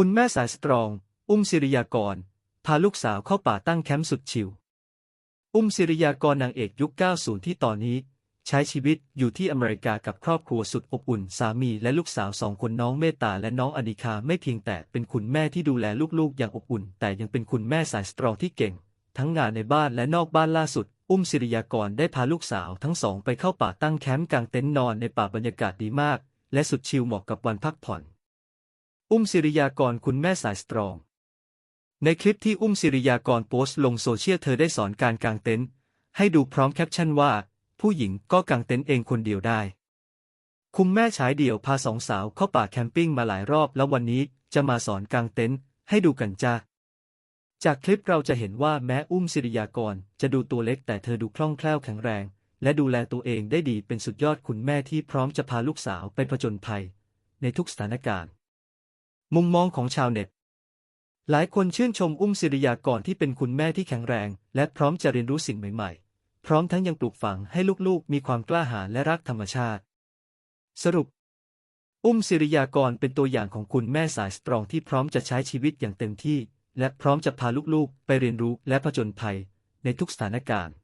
คุณแม่สายสตรอง อุ้มศิริยากร พาลูกสาวเข้าป่าตั้งแคมป์สุดชิล อุ้มศิริยากรนางเอกยุค 90 ที่ตอนนี้ ใช้ชีวิตอยู่ที่อเมริกากับครอบครัวสุดอบอุ่น สามีและลูกสาวสองคนน้องเมตตาและน้องอนิคาไม่เพียงแต่เป็นคุณแม่ที่ดูแลลูกๆ อย่างอบอุ่น แต่ยังเป็นคุณแม่สายสตรองที่เก่ง ทั้งงานในบ้านและนอกบ้านล่าสุด อุ้มศิริยากรได้พาลูกสาวทั้งสองไปเข้าป่าตั้งแคมป์กางเต็นท์นอนในป่าบรรยากาศดีมาก และสุดชิลเหมาะกับวันพักผ่อน อุ้มศิริยากรคุณแม่สายสตรอง ในคลิปที่อุ้มศิริยากรโพสต์ลงโซเชียลเธอได้สอนการกางเต็นท์ให้ดูพร้อมแคปชั่นว่า ผู้หญิงก็กางเต็นท์เองคนเดียวได้ คุมแม่ฉายเดี่ยวพาสองสาวเข้าป่าแคมปิ้งมาหลายรอบแล้ววันนี้จะมาสอนกางเต็นท์ให้ดูกันจ้าจากคลิปเราจะเห็นว่าแม้อุ้มศิริยากรจะดูตัวเล็กแต่เธอดูคล่องแคล่วแข็งแรง และดูแลตัวเองได้ดีเป็นสุดยอดคุณแม่ที่พร้อมจะพาลูกสาวไปผจญภัย ในทุกสถานการณ์ มุมมองของชาวเน็ต หลายคนชื่นชมอุ้มศิริยากรที่เป็นคุณแม่ที่แข็งแรง และพร้อมจะเรียนรู้สิ่งใหม่ๆ พร้อมทั้งยังปลูกฝังให้ลูกๆ มีความกล้าหาญและรักธรรมชาติ สรุป อุ้มศิริยากรเป็นตัวอย่างของคุณแม่สายสตรองที่พร้อมจะใช้ชีวิตอย่างเต็มที่ และพร้อมจะพาลูกๆ ไปเรียนรู้และผจญภัยในทุกสถานการณ์